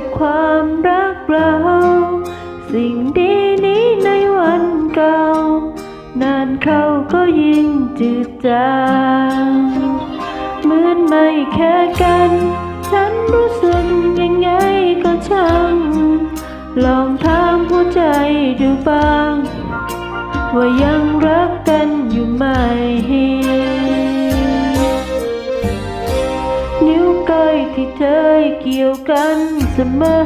กับความรักเรา สิ่งดีนี้ในวันเก่า นานเข้าก็ยิ่งจืดจางเหมือนไม่แค่กัน ฉันรู้สึกยังไงก็ช่างลองถามหัวใจดูบ้าง ว่ายังรักกันอยู่ไหม เกี่ยวกันเสมอ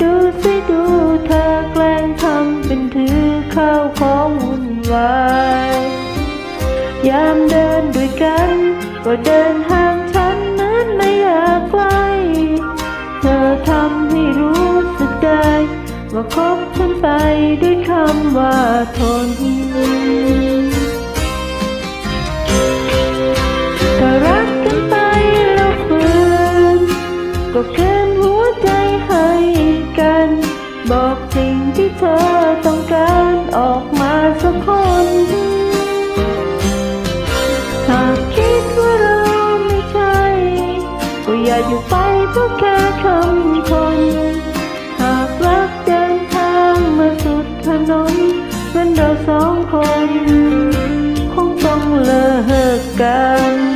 ดูสิดูเธอแกล้งทำเป็นถือข้าวของวุ่นวายยามเดินด้วยกัน ก็เดินห่างฉันเหมือนไม่อยากใกล้เธอทำให้รู้สึกได้ว่าคบฉันไปด้วยคำว่าทน ก็เกินหัวใจให้กัน บอกสิ่งที่เธอต้องการออกมาสักคน หากคิดว่าเราไม่ใช่ ก็อย่าอยู่ไปเพราะแค่คำคน หากรักเดินทางมาสุดถนนเหมือนเราสองคน คงต้องเลิกกัน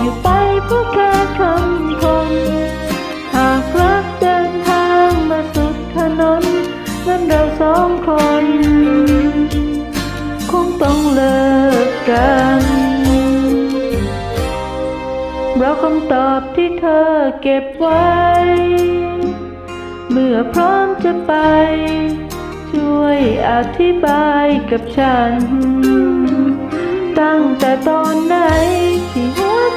อยู่ไปเพราะแค่คำคนหากรักเดินทางมาสุดถนนนั้นเราสองคน คงต้องเลิกกันเราคำตอบที่เธอเก็บไว้ เมื่อพร้อมจะไป ช่วยอธิบายกับฉัน ตั้งแต่ตอนไหนที่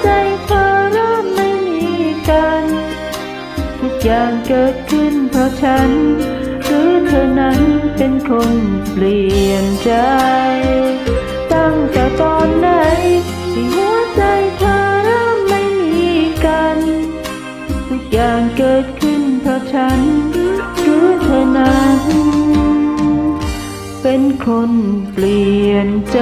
ใจเธอเริ่มไม่มีกัน ทุกอย่างเกิดขึ้นเพราะฉัน หรือเธอนั้นเป็นคนเปลี่ยนใจ ตั้งแต่ตอนไหนที่หัวใจเธอเริ่มไม่มีกัน ทุกอย่างเกิดขึ้นเพราะฉัน หรือเธอนั้น เป็นคนเปลี่ยนใจ